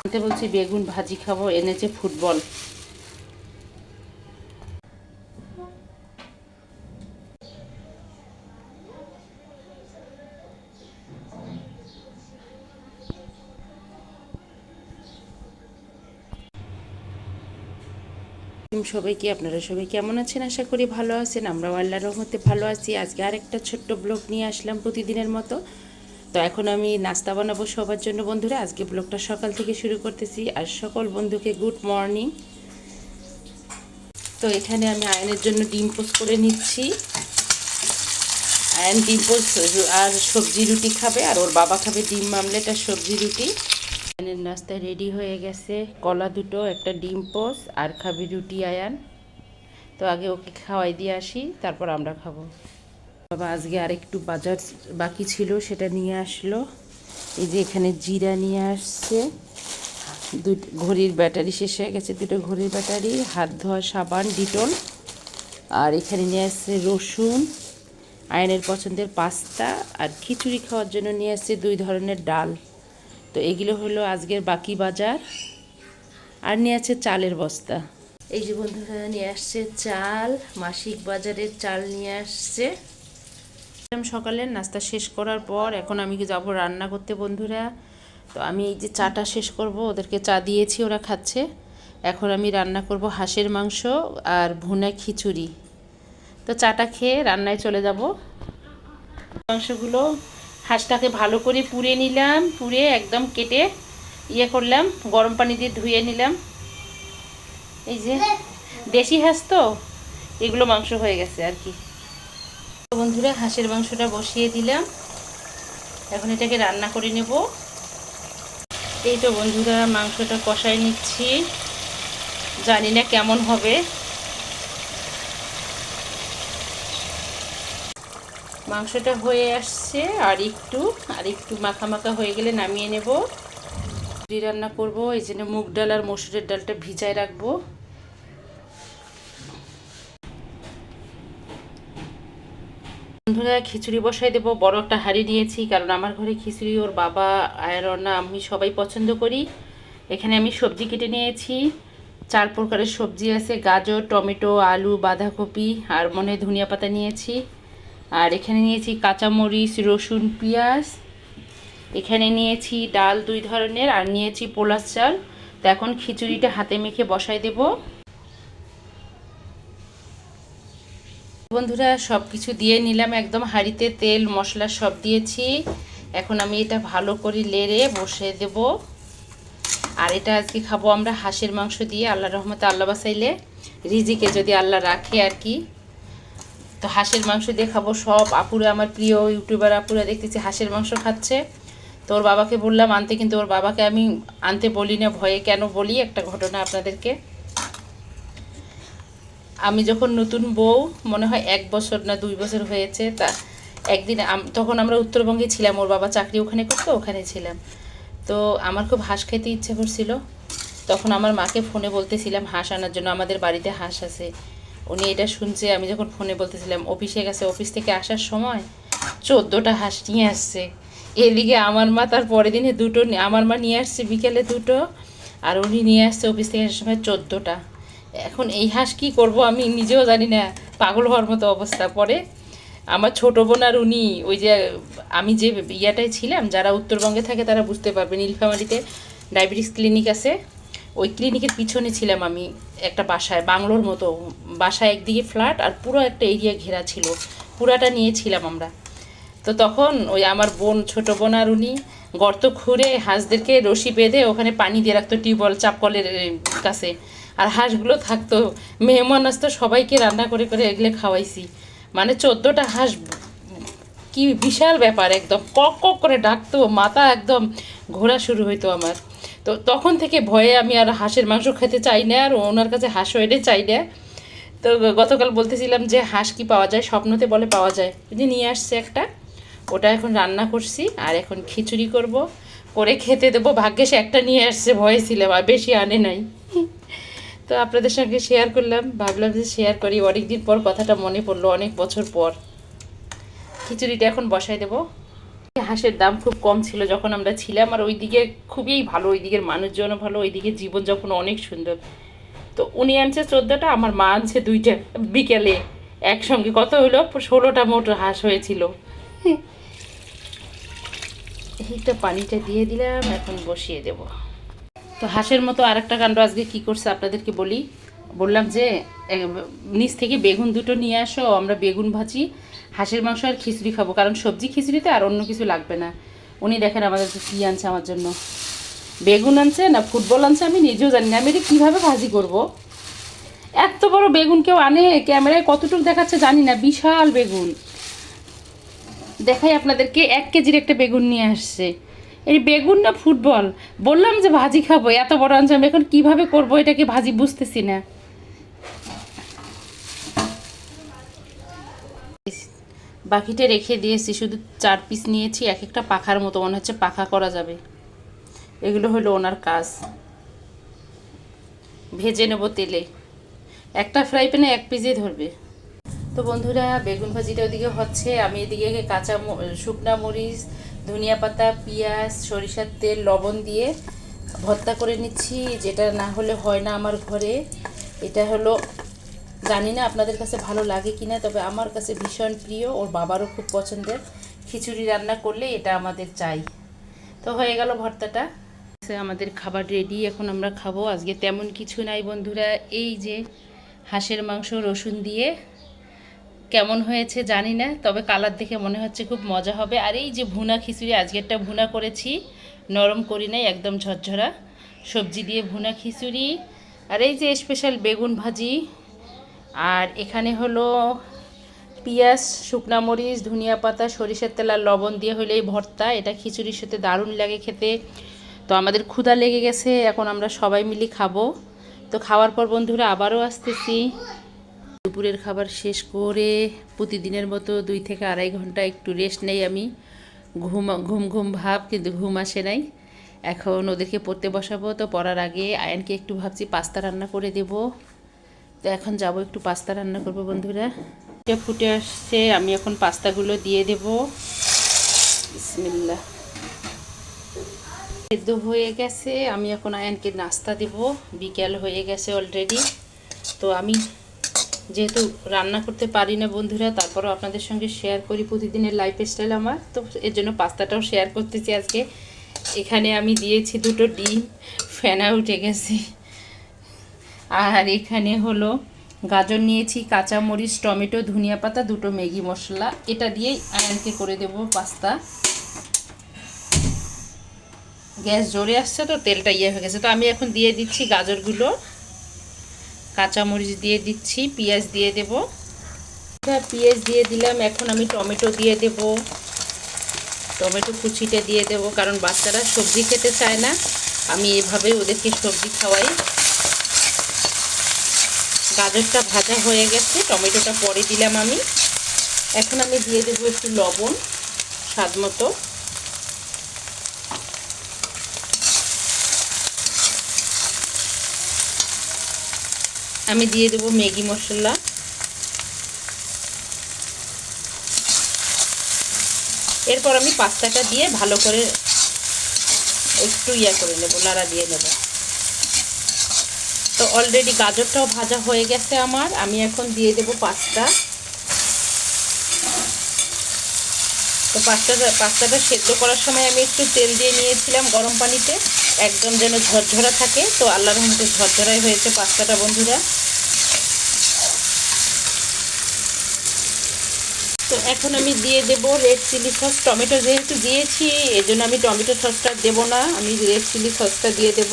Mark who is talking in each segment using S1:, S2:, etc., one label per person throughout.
S1: আনতে বলছি বেগুন ভাজি খাব, এনেছে ফুটবল। সবাইকে আপনারা সবাই কেমন আছেন? আশা করি ভালো আছেন। আমরাও আল্লাহ রহমতে ভালো আছি। আজকে আরেকটা ছোট্ট ব্লগ নিয়ে আসলাম প্রতিদিনের মতো। তো এখন আমি নাস্তা বানাবো সবার জন্য, বন্ধুরা। আজকে ব্লগটা সকাল থেকে শুরু করতেছি। আর সকল বন্ধুকে গুড মর্নিং। তো এখানে আমি আয়নের জন্য ডিম পোস্ট করে নিচ্ছি। আয়ন ডিম পোস্ট আর সবজি রুটি খাবে, আর ওর বাবা খাবে ডিম মামলেট আর সবজি রুটি। আয়নের নাস্তা রেডি হয়ে গেছে। কলা দুটো, একটা ডিম পোস্ট, আর খাবে রুটি আয়ান। তো আগে ওকে খাওয়াই দিয়ে আসি, তারপর আমরা খাব। বাবা আজকে আরেকটু বাজার বাকি ছিল, সেটা নিয়ে আসলো। এই যে এখানে জিরা নিয়ে আসছে। দুই ঘড়ির ব্যাটারি শেষ হয়ে গেছে, দুটো ঘড়ির ব্যাটারি, হাত ধোয়া সাবান, ডিটল। আর এখানে নিয়ে আসছে রসুন, আয়নের পছন্দের পাস্তা আর খিচুড়ি খাওয়ার জন্য নিয়ে আসছে দুই ধরনের ডাল। তো এগুলো হলো আজকের বাকি বাজার। আর নিয়ে আছে চালের বস্তা। এই যে বন্ধুরা, নিয়ে আসছে চাল, মাসিক বাজারের চাল নিয়ে আসছে। সকালে, নাস্তা শেষ করার পর এখন আমি যাব রান্না করতে বন্ধুরা। তো আমি এই যে চাটা শেষ করব, ওদেরকে চা দিয়েছি, ওরা খাচ্ছে। এখন আমি রান্না করব হাঁসের মাংস আর ভুনা খিচুড়ি। তো চাটা খেয়ে রান্নায় চলে যাব। মাংসগুলো হাঁসটাকে ভালো করে পুড়ে নিলাম, পুড়ে একদম কেটে ইয়ে করলাম, গরম পানি দিয়ে ধুয়ে নিলাম। এই যে দেশি হাঁস তো, এগুলো মাংস হয়ে গেছে আর কি। বন্ধুরা, হাঁসের মাংসটা বসিয়ে দিলাম। এখন এটাকে রান্না করে নেব। এই তো বন্ধুরা, মাংসটা কষাই নিচ্ছি। জানি না কেমন হবে। মাংসটা হয়ে আসছে, আর একটু আর একটু মাখা মাখা হয়ে গেলে নামিয়ে নেব। রান্না করব, এই জন্য মুগ ডাল আর মসুরের ডালটা ভিজায় রাখব। বন্ধুরা খিচুড়ি বসাই দেবো, বড় একটা হাঁড়ি নিয়েছি, কারণ আমার ঘরে খিচুড়ি, ওর বাবা আয়রনা আমি সবাই পছন্দ করি। এখানে আমি সবজি কেটে নিয়েছি, চার প্রকারের সবজি আছে, গাজর, টমেটো, আলু, বাঁধাকপি, আর মনে ধনিয়া পাতা নিয়েছি। আর এখানে নিয়েছি কাঁচামরিচ, রসুন, পেঁয়াজ। এখানে নিয়েছি ডাল দুই ধরনের, আর নিয়েছি পোলার চাল। তো এখন খিচুড়িটা হাতে মেখে বসাই দেব। বন্ধুরা সব কিছু দিয়ে নিলাম একদম হাঁড়িতে তেল, মশলা সব দিয়েছি। এখন আমি এটা ভালো করে লেড়ে বসে দেব। আর এটা আজকে খাব আমরা হাঁসের মাংস দিয়ে আল্লাহ রহমতে আল্লাহ বাসাইলে রিজিকে যদি আল্লাহ রাখে আর কি। তো হাঁসের মাংস দিয়ে খাব সব। আপুরা, আমার প্রিয় ইউটিউবার আপুরা দেখতেছি হাঁসের মাংস খাচ্ছে। তো ওর বাবাকে বললাম, আনতে, কিন্তু ওর বাবাকে আমি আনতে বলি না, ভয়ে কেন বলি? একটা ঘটনা আপনাদেরকে। আমি যখন নতুন বউ, মনে হয় এক বছর না দুই বছর হয়েছে, তা একদিন তখন আমরা উত্তরবঙ্গে ছিলাম, ওর বাবা চাকরি ওখানে করতো, ওখানে ছিলাম। তো আমার খুব হাঁস খেতে ইচ্ছে করছিল। তখন আমার মাকে ফোনে বলতেছিলাম, হাঁস আনার জন্য আমাদের বাড়িতে হাঁস আছে। উনি এটা শুনছে, আমি যখন ফোনে বলতেছিলাম, অফিসে গেছে, অফিস থেকে আসার সময় চোদ্দোটা হাঁস নিয়ে আসছে। এদিকে আমার মা, তার পরের দিনে দুটো আমার মা নিয়ে আসছে বিকেলে দুটো, আর উনি নিয়ে আসছে অফিস থেকে আসার সময় চোদ্দোটা। এখন এই হাঁস কী করব আমি নিজেও জানি না। পাগল হওয়ার মতো অবস্থা। পরে আমার ছোটো বোন আর উনি, ওই যে আমি যে ইয়াটায় ছিলাম, যারা উত্তরবঙ্গে থাকে তারা বুঝতে পারবে, নীলফামারিতে ডায়াবেটিস ক্লিনিক আছে। ওই ক্লিনিকের পিছনে ছিলাম আমি একটা বাসায়, বাংলোর মতো। বাসায় একদিকে ফ্ল্যাট আর পুরো একটা এরিয়া ঘেরা ছিল। পুরাটা নিয়েছিলাম আমরা। তো তখন ওই আমার বোন, ছোট বোন আর উনি গর্ত খুঁড়ে হাঁসদেরকে রশি বেঁধে ওখানে পানি দিয়ে রাখতো টিউবওয়েল, চাপকলের কাছে। আর হাঁসগুলো থাকতো। মেহমান আসতো, সবাইকে রান্না করে করে এগুলো খাওয়াইছি। মানে চোদ্দোটা হাঁস, কি বিশাল ব্যাপার একদম। কক কক করে ডাকতো, মাথা একদম ঘোরা শুরু হইতো আমার। তো তখন থেকে ভয়ে আমি আর হাঁসের মাংস খেতে চাই না, আর ওনার কাছে হাঁসও এনে চাই না। তো গতকাল বলতেছিলাম যে হাঁস কি পাওয়া যায়? স্বপ্নতে বলে পাওয়া যায়। যে নিয়ে আসছে একটা, ওটা এখন রান্না করছি, আর এখন খিচুড়ি করব। করে খেতে দেবো। ভাগ্যে সে একটা নিয়ে আসছে, ভয়ে ছিলাম আর বেশি আনে নাই। তো আপনাদের সঙ্গে শেয়ার করলাম, ভাবলাম যে শেয়ার করি। অনেক দিন পর কথাটা মনে পড়ল, অনেক বছর পর। খিচুড়িটা এখন বসাই দেবো। হাঁসের দাম খুব কম ছিল যখন আমরা ছিলাম, আর ওইদিকে খুবই ভালো ওই দিকের মানুষজনও ভালো, ওইদিকে জীবনযাপন অনেক সুন্দর। তো উনি আনছে চোদ্দোটা, আমার মা আনছে দুইটা। বিকেলে একসঙ্গে কত হলো? ষোলোটা মোট হাঁস হয়েছিল। এইটা পানিটা দিয়ে দিলাম, এখন বসিয়ে দেব। তো হাঁসের মতো আরেকটা কাণ্ড আজকে কি করছে আপনাদেরকে বলি? বললাম যে নিচ থেকে বেগুন দুটো নিয়ে আসো, আমরা বেগুন ভাজি, হাঁসের মাংস আর খিচুড়ি খাব। কারণ সবজি খিচুড়িতে আর অন্য কিছু লাগবে না। উনি দেখেন আমাদের কী আনছে আমার জন্য। বেগুন আনছে না ফুটবল আনছে আমি নিজেও জানি না। আমি এটা কীভাবে ভাজি করব? এত বড় বেগুন কেউ আনে ক্যামেরায়? কতটুকু দেখাচ্ছে জানি না। বিশাল বেগুন। দেখাই আপনাদেরকে। এক কেজির একটা বেগুন নিয়ে আসছে। এই বেগুন না ফুটবল? বললাম যে ভাজি খাব, এত বড় আমি এখন কীভাবে করব এটাকে ভাজি বুঝতেছি না। বাকিটা রেখে দিয়েছি, শুধু চার পিস নিয়েছি এক একটা পাখার মতো, মনে হচ্ছে পাখা করা যাবে। এগুলো হলো ওনার কাজ। ভেজে নেব তেলে। একটা ফ্রাই প্যানে এক পিসই ধরবে। তো বন্ধুরা, বেগুন ভাজিটা ওদিকে হচ্ছে, আমি এদিকে কাঁচা শুকনা মরিচ ধনিয়া পাতা, পেঁয়াজ, সরিষার তেল, লবণ দিয়ে ভর্তা করে নিচ্ছি। যেটা না হলে হয় না আমার ঘরে। এটা হলো, জানি না আপনাদের কাছে ভালো লাগে কি না তবে আমার কাছে ভীষণ প্রিয়। ওর বাবারও খুব পছন্দের। খিচুড়ি রান্না করলে এটা আমাদের চাই। তো হয়ে গেল ভর্তাটা। আমাদের খাবার রেডি এখন আমরা খাব। আজকে তেমন কিছু নাই বন্ধুরা। এই যে হাঁসের মাংস, রসুন দিয়ে কেমন হয়েছে জানি না, তবে কালার দেখে মনে হচ্ছে খুব মজা হবে। আর এই যে ভুনা খিচুড়ি, আজকেরটা ভুনা করেছি, নরম করি নাই, একদম ঝরঝরা। সবজি দিয়ে ভুনা খিচুড়ি, আর এই যে স্পেশাল বেগুন ভাজি, আর এখানে হলো পেঁয়াজ, শুকনা মরিচ, ধনিয়া পাতা, সরিষার তেল আর লবণ দিয়ে হলে এই ভর্তা। এটা খিচুড়ির সাথে দারুণ লাগে খেতে। তো আমাদের ক্ষুধা লেগে গেছে, এখন আমরা সবাই মিলে খাব। তো খাওয়ার পর বন্ধুরা আবারও আসতেছি। দুপুরের খাবার শেষ করে প্রতিদিনের মতো দুই থেকে আড়াই ঘণ্টা একটু রেস্ট নেই আমি। ঘুম ঘুম ঘুম ভাব, কিন্তু ঘুম আসে নাই। এখন ওদেরকে পড়তে বসাবো, তো পড়ার আগে আয়নকে একটু ভাবছি পাস্তা রান্না করে দেব। তো এখন যাব একটু পাস্তা রান্না করব বন্ধুরা। ফুটে আসছে, আমি এখন পাস্তাগুলো দিয়ে দেব। বিসমিল্লাহ। সেদ্ধ হয়ে গেছে, আমি এখন আয়নকে নাস্তা দেব। বিকেল হয়ে গেছে অলরেডি তো আমি যেহেতু রান্না করতে পারি না বন্ধুরা, তারপরও আপনাদের সঙ্গে শেয়ার করি প্রতিদিনের লাইফ স্টাইল আমার। তো এর জন্য পাস্তাটাও শেয়ার করতেছি আজকে। এখানে আমি দিয়েছি দুটো ডিম ফেনা উঠে গেছে। আর এখানে হলো গাজর নিয়েছি কাঁচা মরিচ টমেটো, ধনিয়া পাতা, দুটো ম্যাগি মশলা। এটা দিয়েই আয়নকে করে দেব পাস্তা। গ্যাস জোরে আসছে তো তেলটা ইয়ে হয়ে গেছে। তো আমি এখন দিয়ে দিচ্ছি গাজরগুলো। কাঁচামরিচ দিয়ে দিচ্ছি, পেঁয়াজ দিয়ে দেব। পেঁয়াজ দিয়ে দিলাম, এখন আমি টমেটো দিয়ে দেব। টমেটো কুচিটা দিয়ে দেব, কারণ বাচ্চারা সবজি খেতে চায় না। আমি এভাবে ওদেরকে সবজি খাওয়াই। গাজরটা ভাজা হয়ে গেছে, টমেটোটা পরে দিলাম আমি। এখন আমি দিয়ে দেবো একটু লবণ, স্বাদ মতো। আমি দিয়ে দেবো ম্যাগি মশলা। এরপর আমি পাস্তাটা দিয়ে ভালো করে একটু ইয়া করে নেব, নাড়া দিয়ে নেব। তো অলরেডি গাজরটাও ভাজা হয়ে গেছে আমার, আমি এখন দিয়ে দেবো পাস্তা। পাস্তাটা পাস্তাটা সেদ্ধ করার সময় আমি একটু তেল দিয়ে নিয়েছিলাম গরম পানিতে। একদম যেন ঝরঝরা থাকে। তো আল্লাহর মধ্যে ঝরঝরাই হয়েছে পাস্তাটা বন্ধুরা। তো এখন আমি দিয়ে দেব রেড চিলি সস। টমেটো যেহেতু দিয়েছি এই জন্য আমি টমেটো সসটা দেব না। আমি রেড চিলি সসটা দিয়ে দেব।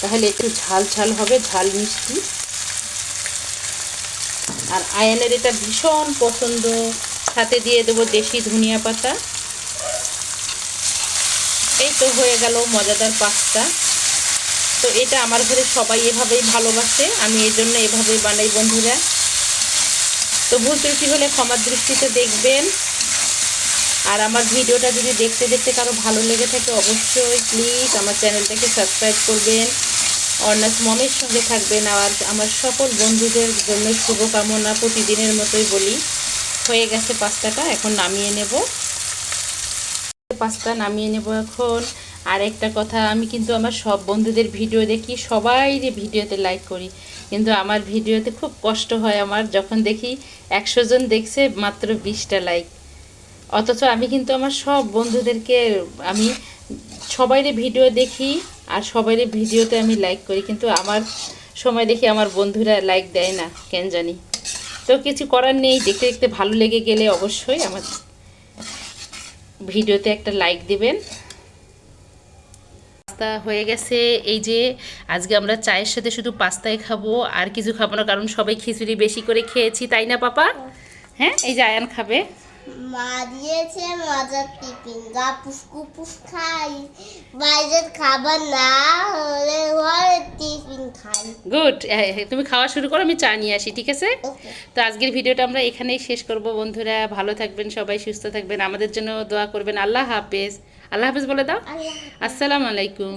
S1: তাহলে একটু ঝাল ঝাল হবে, ঝাল মিষ্টি। আর আয়নের এটা ভীষণ পছন্দ। সাথে দিয়ে দেবো দেশি ধনিয়া পাতা। এই তো হয়ে গেল মজাদার পাস্তা। তো এটা আমার ঘরে সবাই এভাবেই ভালোবাসে, আমি এই জন্য এভাবেই বানাই বন্ধুরা। তো ভুল ত্রুটি হলে ক্ষমার দৃষ্টিতে দেখবেন। আর আমার ভিডিওটা যদি দেখতে দেখতে কারও ভালো লেগে থাকে, অবশ্যই প্লিজ আমার চ্যানেলটাকে সাবস্ক্রাইব করবেন। অর্ণাস মমের সঙ্গে থাকবেন আর আমার সকল বন্ধুদের জন্য শুভকামনা প্রতিদিনের মতোই বলি। হয়ে গেছে পাস্তাটা, এখন নামিয়ে নেব। পাস্তা নামিয়ে নেব এখন। আর একটা কথা, আমি কিন্তু আমার সব বন্ধুদের ভিডিও দেখি, সবাই যে ভিডিওতে লাইক করি, কিন্তু আমার ভিডিওতে খুব কষ্ট হয় আমার, যখন দেখি একশো জন দেখছে মাত্র বিশটা লাইক অথচ আমি কিন্তু আমার সব বন্ধুদেরকে, আমি সবাইরে ভিডিও দেখি আর সবাইরে ভিডিওতে আমি লাইক করি, কিন্তু আমার সময় দেখি আমার বন্ধুরা লাইক দেয় না, কেন জানি। তো কিছু করার নেই দেখতে দেখতে ভালো লেগে গেলে অবশ্যই আমার ভিডিওতে একটা লাইক দেবেন। পাস্তা হয়ে গেছে এই যে আজকে আমরা চায়ের সাথে শুধু পাস্তাই খাব আর কিছু খাব না কারণ সবাই খিচুড়ি বেশি করে খেয়েছি তাই না পাপা? হ্যাঁ এই যে আয়ান খাবে।
S2: মা দিয়েছে মজার টিফিন। গা খাই। বাইরের খাবার না হলে ঘরে টিফিন খাই।
S1: গুড। তুমি খাওয়া শুরু করো আমি চা নিয়ে আসি ঠিক আছে? তো আজকের ভিডিওটা আমরা এখানেই শেষ করব বন্ধুরা। ভালো থাকবেন সবাই সুস্থ থাকবেন। আমাদের জন্য দোয়া করবেন। আল্লাহ হাফেজ। আল্লাহ হাফেজ বলে দাও। আসসালামু আলাইকুম।